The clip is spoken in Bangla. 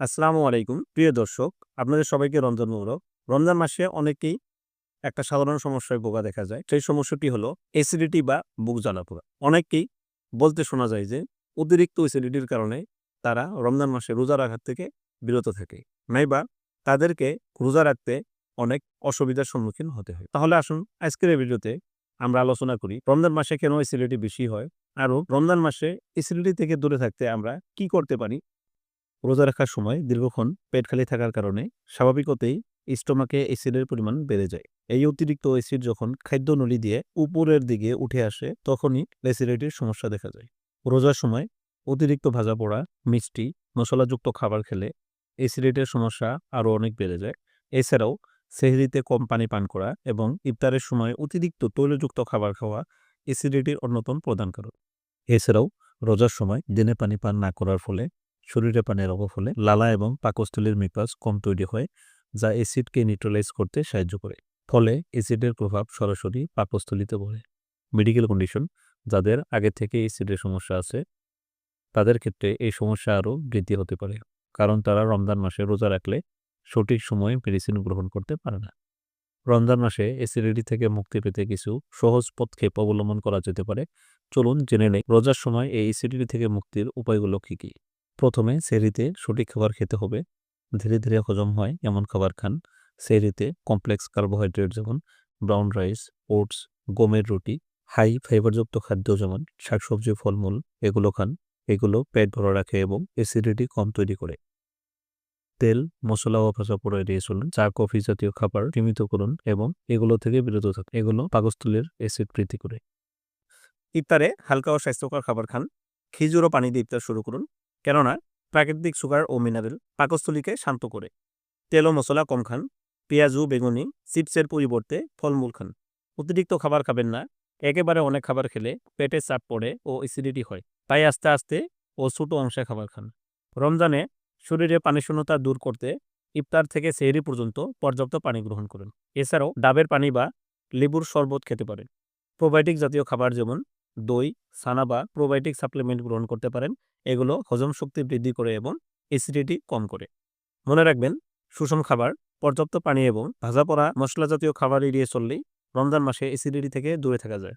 আসসালামু আলাইকুম। প্রিয় দর্শক, আপনাদের সবাইকে রমজান রমজান মাসে অনেকেই একটা সাধারণ সমস্যায় ভোগা দেখা যায়। সেই সমস্যাটি হলো অ্যাসিডিটি বা বুক জ্বালাপোড়া অনেকেই বলতে শোনা যায় যে, অতিরিক্ত অ্যাসিডিটির কারণে তারা রমজান মাসে রোজা রাখার থেকে বিরত থাকে, নাইবা তাদেরকে রোজা রাখতে অনেক অসুবিধার সম্মুখীন হতে হয়। তাহলে আসুন আজকের ভিডিওতে আমরা আলোচনা করি রমজান মাসে কেন অ্যাসিডিটি বেশি হয়, আরও রমজান মাসে অ্যাসিডিটি থেকে দূরে থাকতে আমরা কি করতে পারি রোজা রাখার সময় দীর্ঘক্ষণ পেট খালি থাকার কারণে স্বাভাবিকতেই স্টোমাকে অ্যাসিডের পরিমাণ বেড়ে যায়। এই অতিরিক্ত অ্যাসিড যখন খাদ্য নলী দিয়ে উপরের দিকে উঠে আসে, তখনই অ্যাসিডিটির সমস্যা দেখা যায়। রোজার সময় অতিরিক্ত ভাজা পোড়া, মিষ্টি, মশলাযুক্ত খাবার খেলে অ্যাসিডিটির সমস্যা আরও অনেক বেড়ে যায়। এছাড়াও সেহরিতে কম পানি পান করা এবং ইফতারের সময় অতিরিক্ত তৈলযুক্ত খাবার খাওয়া অ্যাসিডিটির অন্যতম প্রধান কারণ। এছাড়াও রোজার সময় দিনে পানি পান না করার ফলে শরীরে পানির অভাব হলে লালা এবং পাকস্থলীর মিপাস কম তৈরি হয়, যা অ্যাসিডকে নিউট্রালাইজ করতে সাহায্য করে। ফলে অ্যাসিডের প্রভাব সরাসরি পাকস্থলীতে পড়ে। মেডিকেল কন্ডিশন, যাদের আগে থেকে অ্যাসিডের সমস্যা আছে, তাদের ক্ষেত্রে এই সমস্যা আরও বৃদ্ধি হতে পারে, কারণ তারা রমজান মাসে রোজা রাখলে সঠিক সময়ে মেডিসিন গ্রহণ করতে পারে না। রমজান মাসে অ্যাসিডিটি থেকে মুক্তি পেতে কিছু সহজ পদক্ষেপ অবলম্বন করা যেতে পারে। চলুন জেনে নেই, রোজার সময় এই অ্যাসিডিটি থেকে মুক্তির উপায়গুলো কী কী? প্রথমে সেরিতে সঠিক খাবার খেতে হবে। ধীরে ধীরে হজম হয় এমন খাবার খান। সেরিতে কমপ্লেক্স কার্বোহাইড্রেট যেমন ব্রাউন রাইস ওটস গমের রুটি হাই ফাইবারযুক্ত খাদ্য যেমন শাকসবজি, ফলমূল এগুলো খান। এগুলো পেট ভরা রাখে এবং অ্যাসিডিটি কম তৈরি করে। তেল, মশলা ও ভাজা পোড়া এড়িয়ে চলুন। চা, কফি জাতীয় খাবার সীমিত করুন এবং এগুলো থেকে বিরত থাকুন। এগুলো পাকস্থলীর অ্যাসিড বৃদ্ধি করে। ইফতারে হালকা ও স্বাস্থ্যকর খাবার খান। খেজুর ও পানি দিয়ে ইফতার শুরু করুন। কেননা প্রাকৃতিক সুগার ও মিনারেল পাকস্থলীকে শান্ত করে। তেল ও মশলা কম খান, পেঁয়াজ, বেগুনি, চিপসের পরিবর্তে ফলমূল খান। অতিরিক্ত খাবার খাবেন না, একেবারে অনেক খাবার খেলে পেটে চাপ পড়ে ও অ্যাসিডিটি হয়। তাই আস্তে আস্তে ও ছোটো অংশে খাবার খান। রমজানে শরীরে পানি শূন্যতা দূর করতে ইফতার থেকে সেহরি পর্যন্ত পর্যাপ্ত পানি গ্রহণ করুন। এছাড়াও ডাবের পানি বা লেবুর শরবত খেতে পারেন। প্রোবায়োটিক জাতীয় খাবার যেমন দই সানা বা প্রোবায়োটিক সাপ্লিমেন্ট গ্রহণ করতে পারেন। এগুলো হজম শক্তি বৃদ্ধি করে এবং অ্যাসিডিটি কম করে। মনে রাখবেন, সুষম খাবার, পর্যাপ্ত পানি এবং ভাজা পড়া মশলা জাতীয় খাবার এড়িয়ে চললেই রমজান মাসে অ্যাসিডিটি থেকে দূরে থাকা যায়।